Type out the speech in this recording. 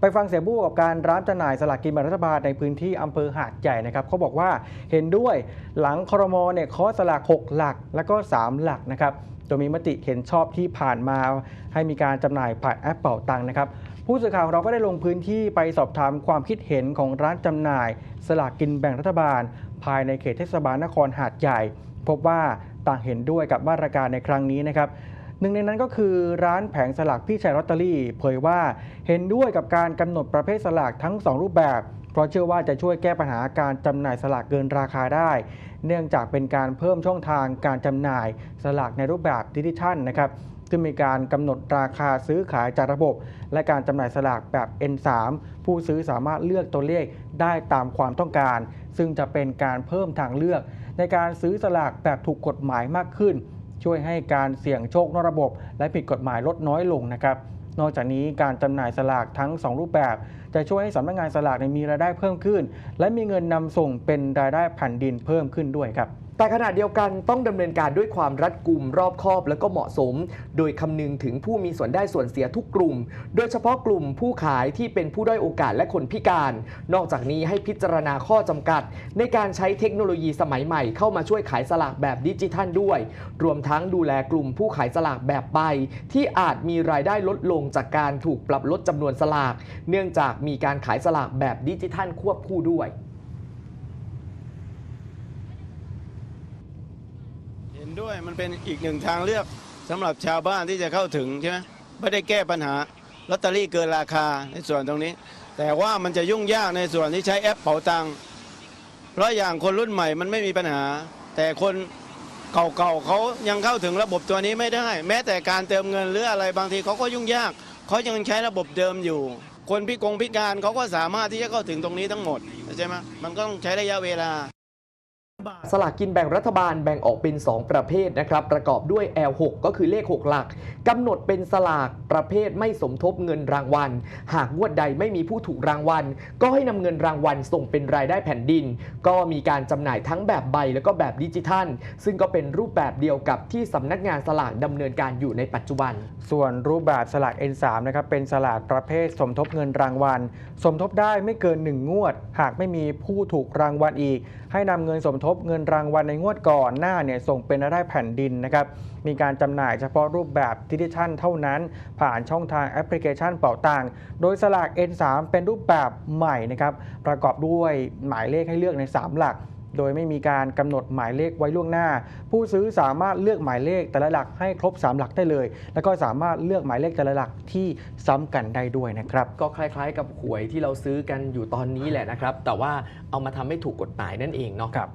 ไปฟังเสียงผู้ประกอบการร้านจำหน่ายสลากกินแบ่งรัฐบาลในพื้นที่อำเภอหาดใหญ่นะครับเขาบอกว่าเห็นด้วยหลังครมเนี่ยเคาะสลาก 6 หลัก แล้วก็ 3 หลักนะครับโดยมีมติเห็นชอบที่ผ่านมา ให้มีการจำหน่ายผ่านแอปเป่าตังนะครับผู้สื่อข่าวเราก็ได้ลงพื้นที่ไปสอบถามความคิดเห็นของร้านจำหน่าย สลากกินแบ่งรัฐบาล ภายในเขตเทศบาลนครหาดใหญ่ พบว่าต่างเห็นด้วยกับมาตรการในครั้งนี้นะครับ หนึ่งในนั้นก็คือร้านแผงสลากพี่ชัยลอตเตอรี่เผยว่าเห็นด้วยกับการกำหนดประเภทสลากทั้ง 2 รูปแบบ เพราะเชื่อว่าจะช่วยแก้ปัญหาการจำหน่ายสลากเกินราคาได้ เนื่องจากเป็นการเพิ่มช่องทางการจำหน่ายสลากในรูปแบบดิจิทัลนะครับซึ่งมีการกำหนดราคาซื้อขายจากระบบ และการจำหน่ายสลากแบบ N3 ผู้ซื้อสามารถเลือกตัวเลขได้ตามความต้องการ ซึ่งจะเป็นการเพิ่มทางเลือก ในการซื้อสลากแบบถูกกฎหมายมากขึ้น ช่วยให้การเสี่ยงโชคนอกระบบ และผิดกฎหมายลดน้อยลงนะครับนอกจากนี้การจำหน่ายสลากทั้ง 2 รูปแบบ จะช่วยให้สำนักงานสลากมีรายได้เพิ่มขึ้น และมีเงินนำส่งเป็นรายได้แผ่นดินเพิ่มขึ้นด้วยครับ แต่ขณะเดียวกันต้องดำเนินการด้วยความรัดกุมรอบคอบและก็เหมาะสม โดยคำนึงถึงผู้มีส่วนได้ส่วนเสียทุกกลุ่ม โดยเฉพาะกลุ่มผู้ขายที่เป็นผู้ด้อยโอกาสและคนพิการ นอกจากนี้ให้พิจารณาข้อจำกัด ในการใช้เทคโนโลยีสมัยใหม่เข้ามาช่วยขายสลากแบบดิจิทัลด้วย รวมทั้งดูแลกลุ่มผู้ขายสลากแบบใบ ที่อาจมีรายได้ลดลงจากการถูกปรับลดจำนวนสลาก เนื่องจากมีการขายสลากแบบดิจิทัลควบคู่ด้วย เห็น ด้วย มันเป็นอีกหนึ่งทางเลือกสำหรับชาวบ้านที่จะเข้าถึงใช่ไหมไม่ได้แก้ปัญหาลอตเตอรี่เกินราคาในส่วนตรงนี้ แต่ว่ามันจะยุ่งยากในส่วนที่ใช้แอปเป๋าตังค์เพราะอย่างคนรุ่นใหม่มันไม่มีปัญหา แต่คนเก่าๆเขายังเข้าถึงระบบตัวนี้ไม่ได้ แม้แต่การเติมเงินหรืออะไรบางทีเขาก็ยุ่งยากเขายังใช้ระบบเดิมอยู่ คนพิกงพิการเขาก็สามารถที่จะเข้าถึงตรงนี้ทั้งหมดใช่ไหมมันก็ต้องใช้ระยะเวลา สลากกินแบ่งรัฐบาลแบ่งออกเป็น 2 ประเภทนะครับ ประกอบด้วย L6 ก็คือเลข 6 หลักกำหนดเป็นสลากประเภทไม่สมทบเงินรางวัล หากงวดใดไม่มีผู้ถูกรางวัล ก็ให้นำเงินรางวัลส่งเป็นรายได้แผ่นดิน ก็มีการจำหน่ายทั้งแบบใบแล้วก็แบบดิจิทัล ซึ่งก็เป็นรูปแบบเดียวกับที่สำนักงานสลากดำเนินการอยู่ในปัจจุบัน ส่วนรูปแบบสลาก N3 นะครับเป็นสลากประเภทสมทบเงินรางวัล สมทบได้ไม่เกิน 1 งวด หากไม่มีผู้ถูกรางวัลอีก ให้นำเงินสมทบเงินรางวัลในงวดก่อนหน้าเนี่ยส่งเป็นรายได้แผ่นดินนะครับ มีการจำหน่ายเฉพาะรูปแบบดิจิทัลเท่านั้น ผ่านช่องทางแอปพลิเคชันเป่าตังค์โดยสลาก N3 เป็นรูปแบบใหม่นะครับ ประกอบด้วยหมายเลขให้เลือกใน 3 หลักโดยไม่มีการกำหนดหมายเลขไว้ล่วงหน้า ผู้ซื้อสามารถเลือกหมายเลขแต่ละหลักให้ครบ 3 หลักได้เลย แล้วก็สามารถเลือกหมายเลขแต่ละหลักที่ซ้ำกันได้ด้วยนะครับ ก็คล้ายๆ กับหวยที่เราซื้อกันอยู่ตอนนี้แหละนะครับ แต่ว่าเอามาทำให้ถูกกฎหมายนั่นเองเนาะครับ